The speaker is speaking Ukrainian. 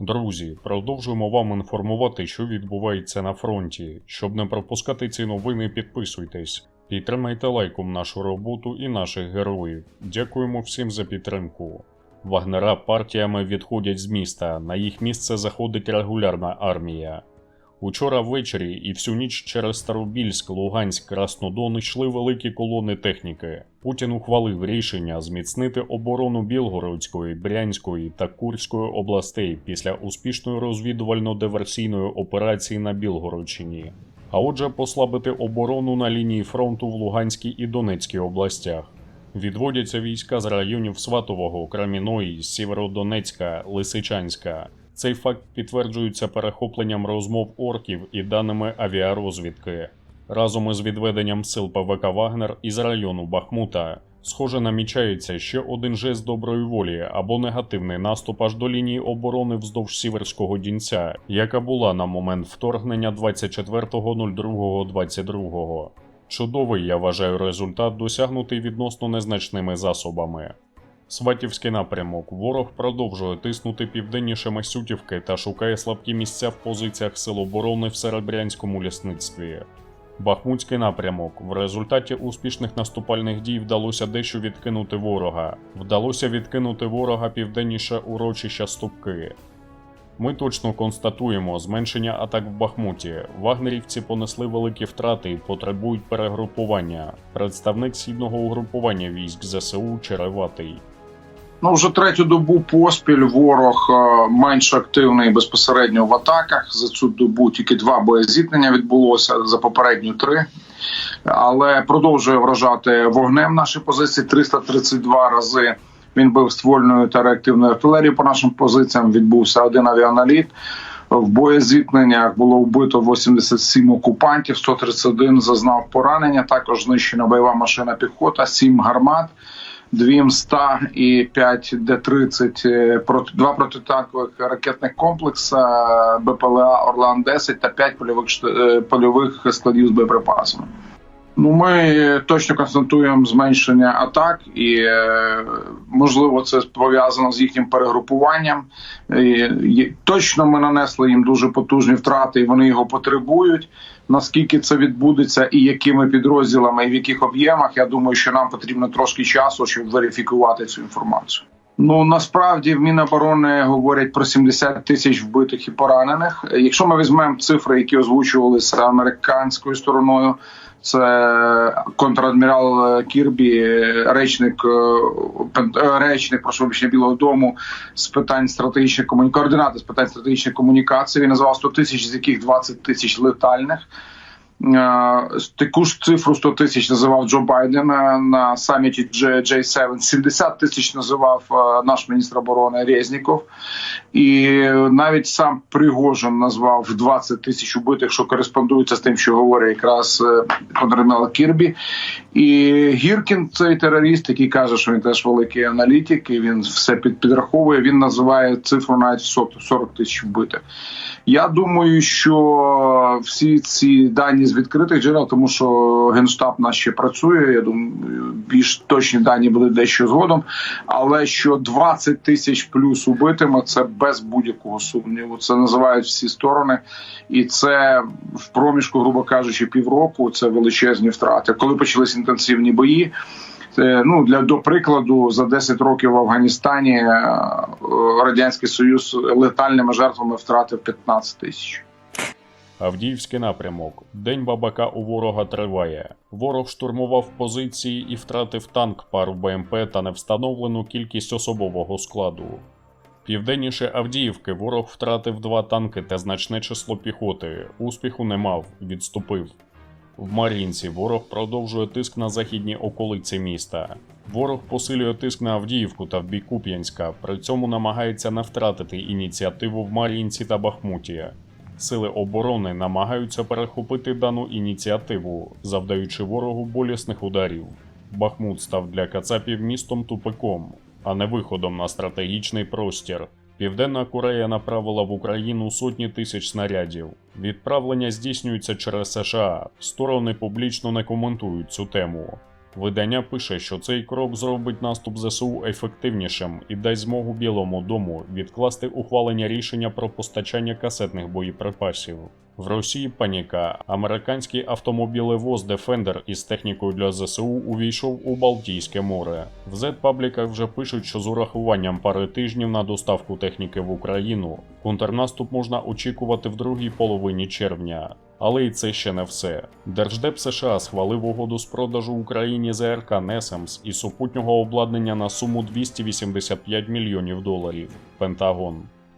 Друзі, продовжуємо вам інформувати, що відбувається на фронті. Щоб не пропускати ці новини, підписуйтесь. Підтримайте лайком нашу роботу і наших героїв. Дякуємо всім за підтримку. Вагнера партіями відходять з міста, на їх місце заходить регулярна армія. Учора ввечері і всю ніч через Старобільськ, Луганськ, Краснодон йшли великі колони техніки. Путін ухвалив рішення зміцнити оборону Білгородської, Брянської та Курської областей після успішної розвідувально-диверсійної операції на Білгородщині. А отже, послабити оборону на лінії фронту в Луганській і Донецькій областях. Відводяться війська з районів Сватового, Краміної, Сєвєродонецька, Лисичанська. Цей факт підтверджується перехопленням розмов орків і даними авіарозвідки. Разом із відведенням сил ПВК Вагнер із району Бахмута. Схоже, намічається ще один жест доброї волі або негативний наступ аж до лінії оборони вздовж Сіверського Дінця, яка була на момент вторгнення 24.02.22. Чудовий, я вважаю, результат досягнутий відносно незначними засобами. Сватівський напрямок. Ворог продовжує тиснути південніше Масютівки та шукає слабкі місця в позиціях сил оборони в Серебрянському лісництві. Бахмутський напрямок. В результаті успішних наступальних дій вдалося дещо відкинути ворога. Вдалося відкинути ворога південніше урочища Ступки. Ми точно констатуємо зменшення атак в Бахмуті. Вагнерівці понесли великі втрати і потребують перегрупування. Представник східного угрупування військ ЗСУ Череватий. Ну, вже третю добу поспіль ворог е, менш активний безпосередньо в атаках. За цю добу тільки два боєзіткнення відбулося за попередню три. Але продовжує вражати вогнем наші позиції 332 рази. Він бив ствольною та реактивною артилерією по нашим позиціям. Відбувся один авіаналіт. В боєзіткненнях було вбито 87 окупантів, 131 зазнав поранення. Також знищена бойова машина піхота, 7 гармат. Дві МСТА і 5 Д-30, е, два протитанкових ракетних комплекси БПЛА Орлан-10 та 5 польових, е, польових складів з боєприпасами. Ну, ми точно констатуємо зменшення атак, і е, можливо це пов'язано з їхнім перегрупуванням. І, точно ми нанесли їм дуже потужні втрати, і вони його потребують. Наскільки це відбудеться, і якими підрозділами, і в яких об'ємах, я думаю, що нам потрібно трошки часу, щоб верифікувати цю інформацію. Ну насправді в Міноборони говорять про 70 тисяч вбитих і поранених. Якщо ми візьмемо цифри, які озвучувалися американською стороною, це контрадмірал Кірбі, речник е, пен- е, речник прошу вибачення Білого Дому з питань стратегічних комунікацій, координати з питань стратегічної комунікації. Він назвав 100 тисяч, з яких 20 тисяч летальних. Е, Таку ж цифру 100 тисяч називав Джо Байден е, на саміті J- J7. 70 тисяч називав е, наш міністр оборони Резніков. І навіть сам Пригожин назвав 20 тисяч убитих, що кореспондується з тим, що говорить якраз е, Кірбі. І Гіркін, цей терорист, який каже, що він теж великий аналітик, і він все підраховує. Він називає цифру навіть 40 40 тисяч вбитих. Я думаю, що всі ці дані з відкритих джерел, тому що генштаб наш ще працює. Я думаю, більш точні дані будуть дещо згодом. Але що 20 тисяч плюс убитими, це без будь-якого сумніву. Це називають всі сторони, і це в проміжку, грубо кажучи, півроку. Це величезні втрати. Коли почались інтенсивні бої. Ну для до прикладу за 10 років в Афганістані е, радянський союз летальними жертвами втратив 15 тисяч. Авдіївський напрямок. День бабака у ворога триває. Ворог штурмував позиції і втратив танк, пару БМП та невстановлену кількість особового складу. Південніше Авдіївки ворог втратив два танки та значне число піхоти. Успіху не мав, відступив. В Мар'їнці ворог продовжує тиск на західні околиці міста. Ворог посилює тиск на Авдіївку та в бік Куп'янська, при цьому намагається не втратити ініціативу в Мар'їнці та Бахмуті. Сили оборони намагаються перехопити дану ініціативу, завдаючи ворогу болісних ударів. Бахмут став для Кацапів містом тупиком, а не виходом на стратегічний простір. Південна Корея направила в Україну сотні тисяч снарядів. Відправлення здійснюється через США. Сторони публічно не коментують цю тему. Видання пише, що цей крок зробить наступ ЗСУ ефективнішим і дасть змогу Білому дому відкласти ухвалення рішення про постачання касетних боєприпасів. В Росії паніка. Американський автомобілевоз Defender із технікою для ЗСУ увійшов у Балтійське море. В Z-пабліках вже пишуть, що з урахуванням пари тижнів на доставку техніки в Україну контрнаступ можна очікувати в другій половині червня. Але і це ще не все. Держдеп США схвалив угоду з продажу Україні ЗРК Несемс і супутнього обладнання на суму 285 мільйонів доларів. Пентагон.